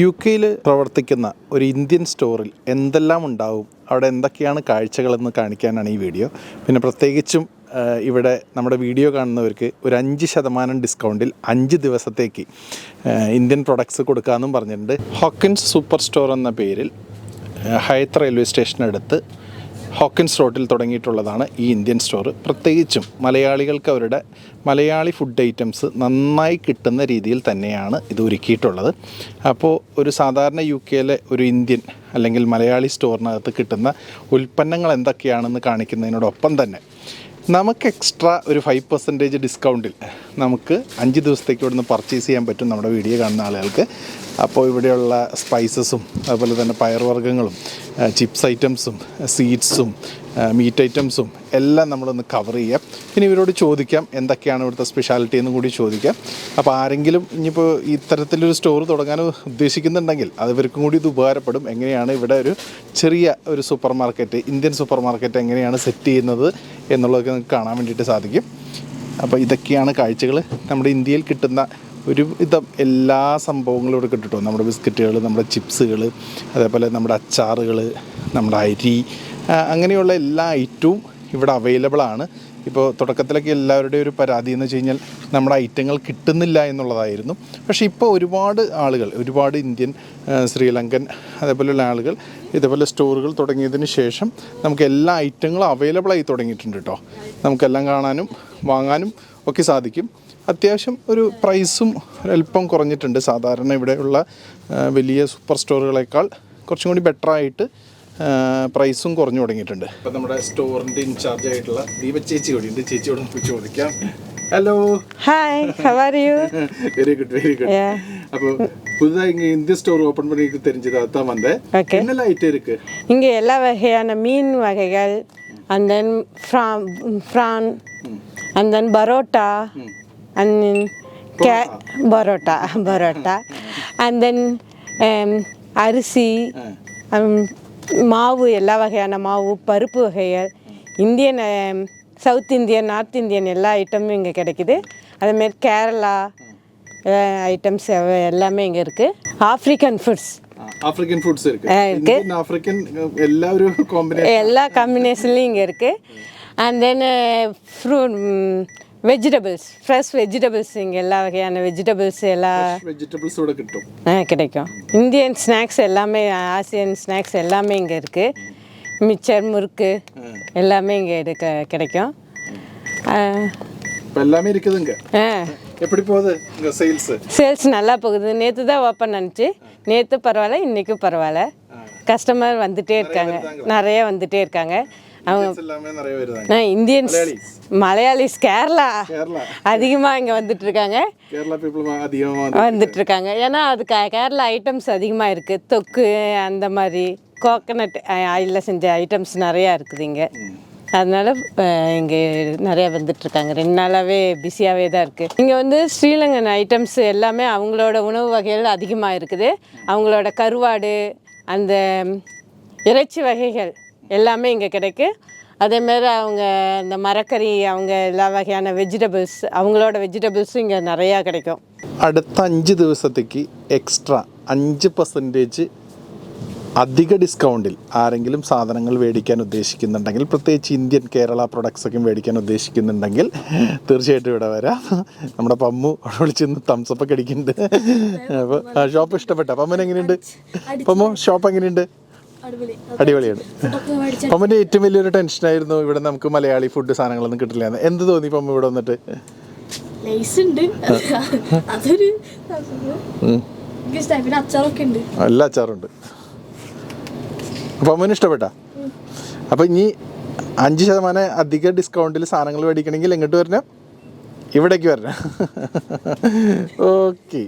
U കെയിൽ പ്രവർത്തിക്കുന്ന ഒരു ഇന്ത്യൻ സ്റ്റോറിൽ എന്തെല്ലാം ഉണ്ടാവും അവിടെ എന്തൊക്കെയാണ് കാഴ്ചകളെന്ന് കാണിക്കാനാണ് ഈ വീഡിയോ. പിന്നെ പ്രത്യേകിച്ചും ഇവിടെ നമ്മുടെ വീഡിയോ കാണുന്നവർക്ക് ഒരു അഞ്ച് ശതമാനം ഡിസ്കൗണ്ടിൽ അഞ്ച് ദിവസത്തേക്ക് ഇന്ത്യൻ പ്രൊഡക്ട്സ് കൊടുക്കാമെന്നും പറഞ്ഞിട്ടുണ്ട്. ഹോക്കിൻസ് സൂപ്പർ സ്റ്റോർ എന്ന പേരിൽ ഹൈത്ത് റെയിൽവേ സ്റ്റേഷനടുത്ത് ഹോക്കിൻസ് റോഡിൽ തുടങ്ങിയിട്ടുള്ളതാണ് ഈ ഇന്ത്യൻ സ്റ്റോർ പ്രത്യേകിച്ചും മലയാളികൾക്ക് അവരുടെ മലയാളി ഫുഡ് ഐറ്റംസ് നന്നായി കിട്ടുന്ന രീതിയിൽ തന്നെയാണ് ഇത് ഒരുക്കിയിട്ടുള്ളത്. അപ്പോൾ ഒരു സാധാരണ യു കെയിലെ ഒരു ഇന്ത്യൻ അല്ലെങ്കിൽ മലയാളി സ്റ്റോറിനകത്ത് കിട്ടുന്ന ഉൽപ്പന്നങ്ങൾ എന്തൊക്കെയാണെന്ന് കാണിക്കുന്നതിനോടൊപ്പം തന്നെ നമുക്ക് എക്സ്ട്രാ ഒരു ഫൈവ് പെർസെന്റേജ് ഡിസ്കൗണ്ടിൽ നമുക്ക് അഞ്ച് ദിവസത്തേക്ക് ഇവിടുന്ന് പർച്ചേസ് ചെയ്യാൻ പറ്റും നമ്മുടെ വീഡിയോ കാണുന്ന ആളുകൾക്ക്. അപ്പോൾ ഇവിടെയുള്ള സ്പൈസസും അതുപോലെ തന്നെ പയർവർഗങ്ങളും ചിപ്സ് ഐറ്റംസും സീഡ്സും മീറ്റ് ഐറ്റംസും എല്ലാം നമ്മളൊന്ന് കവർ ചെയ്യാം. പിന്നെ ഇവരോട് ചോദിക്കാം എന്തൊക്കെയാണ് ഇവിടുത്തെ സ്പെഷ്യാലിറ്റി എന്നും കൂടി ചോദിക്കാം. അപ്പോൾ ആരെങ്കിലും ഇനിയിപ്പോൾ ഇത്തരത്തിലൊരു സ്റ്റോർ തുടങ്ങാൻ ഉദ്ദേശിക്കുന്നുണ്ടെങ്കിൽ അത് ഇവർക്കും കൂടി ഇത് ഉപകാരപ്പെടും. എങ്ങനെയാണ് ഇവിടെ ഒരു ചെറിയ ഒരു supermarket Indian supermarket എങ്ങനെയാണ് സെറ്റ് ചെയ്യുന്നത് എന്നുള്ളതൊക്കെ നിങ്ങൾക്ക് കാണാൻ വേണ്ടിയിട്ട് സാധിക്കും. അപ്പോൾ ഇതൊക്കെയാണ് കാഴ്ചകൾ. നമ്മുടെ ഇന്ത്യയിൽ കിട്ടുന്ന ഒരു വിധം എല്ലാ സംഭവങ്ങളും ഇവിടെ കിട്ടും നമ്മുടെ ബിസ്ക്കറ്റുകൾ നമ്മുടെ ചിപ്സുകൾ അതേപോലെ നമ്മുടെ അച്ചാറുകൾ നമ്മുടെ അരി അങ്ങനെയുള്ള എല്ലാ ഐറ്റവും ഇവിടെ അവൈലബിൾ ആണ്. ഇപ്പോൾ തുടക്കത്തിലൊക്കെ എല്ലാവരുടെയും ഒരു പരാതി എന്ന് വെച്ച് കഴിഞ്ഞാൽ നമ്മുടെ ഐറ്റങ്ങൾ കിട്ടുന്നില്ല എന്നുള്ളതായിരുന്നു. പക്ഷേ ഇപ്പോൾ ഒരുപാട് ആളുകൾ ഒരുപാട് ഇന്ത്യൻ ശ്രീലങ്കൻ അതേപോലെയുള്ള ആളുകൾ ഇതേപോലെ സ്റ്റോറുകൾ തുടങ്ങിയതിന് ശേഷം നമുക്ക് എല്ലാ ഐറ്റങ്ങളും അവൈലബിൾ ആയി തുടങ്ങിയിട്ടുണ്ട് കേട്ടോ. നമുക്കെല്ലാം കാണാനും വാങ്ങാനും ഒക്കെ സാധിക്കും അത്യാവശ്യം ഒരു പ്രൈസും അല്പം കുറഞ്ഞിട്ടുണ്ട് സാധാരണ ഇവിടെയുള്ള ആ, വലിയ സൂപ്പർ സ്റ്റോറുകളേക്കാൾ കുറച്ചും കൂടി ബെറ്റർ ആയിട്ട് ആ, പ്രൈസും കുറഞ്ഞു തുടങ്ങിയിട്ടുണ്ട് ഇപ്പം നമ്മുടെ സ്റ്റോറിൻ്റെ ഇൻചാർജ് ആയിട്ടുള്ള ദീപ ചേച്ചി കൂടി ഉണ്ട് ചേച്ചിയോട് നമുക്ക് ചോദിക്കാം hello Hi, how are you? Very good very good Yeah. அப்போ புதுதா இங்க இந்த ஸ்டோர் ஓபன் பண்ணிட்டு தெரிஞ்சது அதான் வந்தேன் Okay. என்னெல்லாம் ஐட்டம் இருக்கு இங்கே எல்லா வகையான மீன் வகைகள் and then prawn prawn and then parotta and then கே parotta parotta and then um, அரிசி um, மாவு எல்லா வகையான மாவு பருப்பு வகைகள் Indian south Indian north Indian எல்லா ஐட்டமும் இங்கே கிடைக்குது. அதேமாரி கேரளா ஐட்டம்ஸ் எல்லாமே இங்கே இருக்குது ஆஃப்ரிக்கன் ஃபுட்ஸ் ஆப்பிரிக்கன் ஃபுட்ஸ் இருக்கு. ஆ, இருக்கு. இந்தியன் ஆப்பிரிக்கன் எல்லா ஒரு காம்பினேஷன் எல்லா காம்பினேஷன்லையும் இங்கே இருக்குது and then fruit vegetables fresh vegetables இங்கே எல்லா வகையான வெஜிடபிள்ஸ் எல்லா வெஜிடபிள்ஸோட கிட்டும். ஆ, கிடைக்கும். இந்தியன் ஸ்நாக்ஸ் எல்லாமே ஆசியன் ஸ்நாக்ஸ் எல்லாமே இங்கே இருக்குது மிச்சர் முறுக்கு எல்லாமே இங்கே எடுக்க கிடைக்கும். எல்லாமே இருக்குதுங்க ஆ. எப்படி போகுது இங்க சேல்ஸ் சேல்ஸ் நல்லா போகுது. நேற்று தான் ஓப்பன் ஆனிச்சு. நேற்று பரவாயில்ல இன்றைக்கும் பரவாயில்ல. கஸ்டமர் வந்துட்டே இருக்காங்க. நிறைய வந்துட்டே இருக்காங்க. அவங்க இந்தியன்ஸ் மலையாளிஸ் கேரளா. அதிகமாக இங்கே வந்துட்டு இருக்காங்க வந்துட்டு இருக்காங்க ஏன்னா அது கேரளா ஐட்டம்ஸ் அதிகமாக இருக்குது தொக்கு அந்த மாதிரி கோகனட் ஆயிலில் செஞ்ச ஐட்டம்ஸ் நிறையா இருக்குது இங்கே. அதனால இங்கே நிறையா வந்துட்டு இருக்காங்க ரெண்டு நாளாகவே பிஸியாகவே தான் இருக்குது இங்கே வந்து ஸ்ரீலங்கன் ஐட்டம்ஸ் எல்லாமே அவங்களோட உணவு வகைகள் அதிகமாக இருக்குது. அவங்களோட கருவாடு அந்த இறைச்சி வகைகள் எல்லாமே இங்கே கிடைக்கு அதேமாரி அவங்க இந்த மரக்கறி அவங்க எல்லா வகையான வெஜிடபிள்ஸ் அவங்களோட வெஜிடபிள்ஸும் இங்கே நிறையா கிடைக்கும் അടുത്ത അഞ്ച് ദിവസത്തേക്ക് എക്സ്ട്രാ അഞ്ച് പെർസെൻറ്റേജ് അധിക ഡിസ്കൗണ്ടിൽ ആരെങ്കിലും സാധനങ്ങൾ മേടിക്കാൻ ഉദ്ദേശിക്കുന്നുണ്ടെങ്കിൽ പ്രത്യേകിച്ച് ഇന്ത്യൻ കേരള പ്രൊഡക്ട്സ് ഒക്കെ മേടിക്കാൻ ഉദ്ദേശിക്കുന്നുണ്ടെങ്കിൽ തീർച്ചയായിട്ടും ഇവിടെ വരാം നമ്മുടെ പമ്മു അവിടെ വിളിച്ചിന്ന് തംസപ്പ് ഒക്കെ അടിക്കുന്നുണ്ട് അപ്പോൾ ഷോപ്പ് ഇഷ്ടപ്പെട്ട പമ്മുന് എങ്ങനെയുണ്ട് പമ്മു ഷോപ്പ് എങ്ങനെയുണ്ട് അടിപൊളി അടിപൊളിയാണ്. പമ്മന്റെ ഏറ്റവും വലിയൊരു ടെൻഷനായിരുന്നു ഇവിടെ നമുക്ക് മലയാളി ഫുഡ് സാധനങ്ങളൊന്നും കിട്ടില്ല എന്ത് തോന്നി പമ്മ ഇവിടെ വന്നിട്ട്? അതൊരു എല്ലാ അച്ചാറുണ്ട്. അപ്പോൾ അമ്മന് ഇഷ്ടപ്പെട്ട അപ്പോൾ ഇനി അഞ്ച് ശതമാനം അധിക ഡിസ്കൗണ്ടിൽ സാധനങ്ങൾ മേടിക്കണമെങ്കിൽ എങ്ങോട്ട് വരണം? ഇവിടേക്ക് വരണം. ഓക്കെ